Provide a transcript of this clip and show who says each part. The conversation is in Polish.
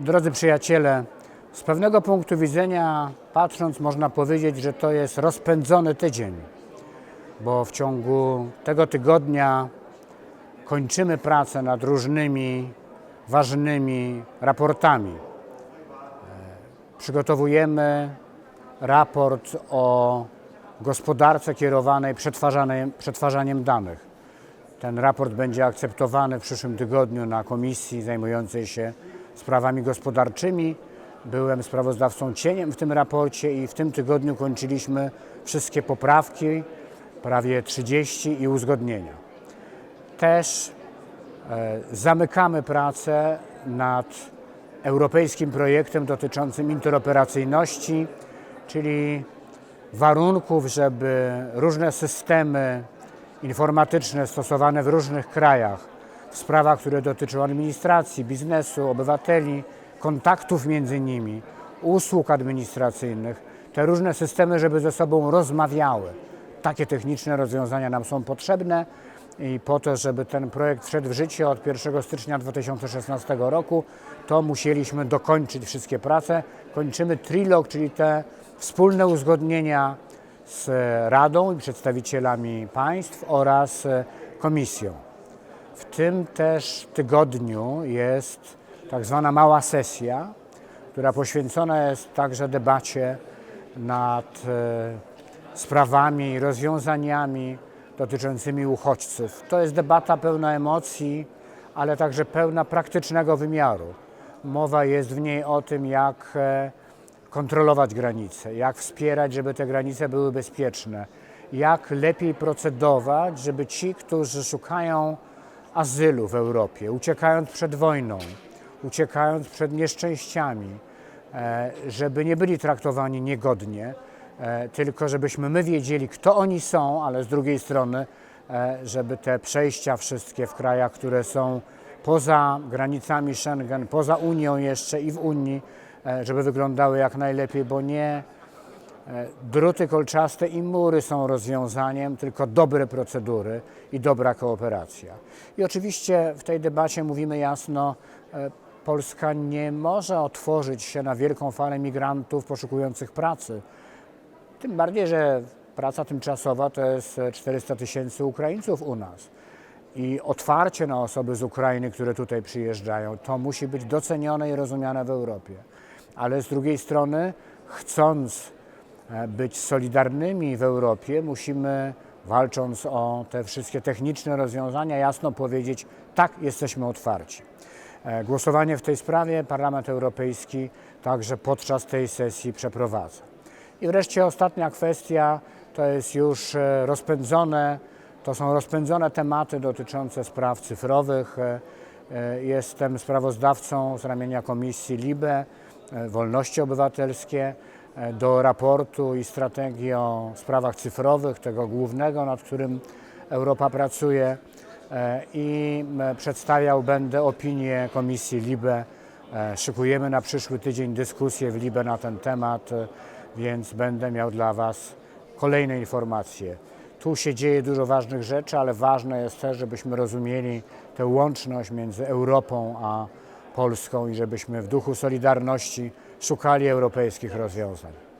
Speaker 1: Drodzy przyjaciele, z pewnego punktu widzenia patrząc, można powiedzieć, że to jest rozpędzony tydzień, bo w ciągu tego tygodnia kończymy pracę nad różnymi ważnymi raportami. E, Przygotowujemy raport o gospodarce kierowanej przetwarzaniem, przetwarzaniem danych. Ten raport będzie akceptowany w przyszłym tygodniu na komisji zajmującej się sprawami gospodarczymi. Byłem sprawozdawcą cieniem w tym raporcie i w tym tygodniu kończyliśmy wszystkie poprawki, prawie 30 i uzgodnienia. Też e, zamykamy pracę nad europejskim projektem dotyczącym interoperacyjności, czyli warunków, żeby różne systemy informatyczne stosowane w różnych krajach w sprawach, które dotyczą administracji, biznesu, obywateli, kontaktów między nimi, usług administracyjnych, te różne systemy, żeby ze sobą rozmawiały. Takie techniczne rozwiązania nam są potrzebne i po to, żeby ten projekt wszedł w życie od 1 stycznia 2016 roku, to musieliśmy dokończyć wszystkie prace. Kończymy trilog, czyli te wspólne uzgodnienia z Radą i przedstawicielami państw oraz e, Komisją. W tym też tygodniu jest tak zwana mała sesja, która poświęcona jest także debacie nad e, sprawami rozwiązaniami dotyczącymi uchodźców. To jest debata pełna emocji, ale także pełna praktycznego wymiaru. Mowa jest w niej o tym, jak e, kontrolować granice, jak wspierać, żeby te granice były bezpieczne, jak lepiej procedować, żeby ci, którzy szukają azylu w Europie, uciekając przed wojną, uciekając przed nieszczęściami, e, żeby nie byli traktowani niegodnie, e, tylko żebyśmy my wiedzieli, kto oni są, ale z drugiej strony, e, żeby te przejścia wszystkie w krajach, które są poza granicami Schengen, poza Unią jeszcze i w Unii, żeby wyglądały jak najlepiej, bo nie druty kolczaste i mury są rozwiązaniem, tylko dobre procedury i dobra kooperacja. I oczywiście w tej debacie mówimy jasno, e, Polska nie może otworzyć się na wielką falę migrantów poszukujących pracy. Tym bardziej, że praca tymczasowa to jest e, 400 tysięcy Ukraińców u nas. I otwarcie na osoby z Ukrainy, które tutaj przyjeżdżają, to musi być docenione i rozumiane w Europie. Ale z drugiej strony, chcąc e, być solidarnymi w Europie, musimy, walcząc o te wszystkie techniczne rozwiązania, jasno powiedzieć: tak, jesteśmy otwarci. E, Głosowanie w tej sprawie Parlament Europejski także podczas tej sesji przeprowadza. I wreszcie ostatnia kwestia to jest już e, rozpędzone, to są rozpędzone tematy dotyczące spraw cyfrowych. E, e, Jestem sprawozdawcą z ramienia Komisji LIBE, e, Wolności Obywatelskie, e, do raportu i strategii o sprawach cyfrowych, tego głównego, nad którym Europa pracuje e, i przedstawiał będę opinię Komisji LIBE. E, Szykujemy na przyszły tydzień dyskusję w LIBE na ten temat, e, więc będę miał dla Was kolejne informacje. Tu się dzieje dużo ważnych rzeczy, ale ważne jest też, żebyśmy rozumieli tę łączność między Europą a Polską i żebyśmy w duchu solidarności szukali europejskich rozwiązań.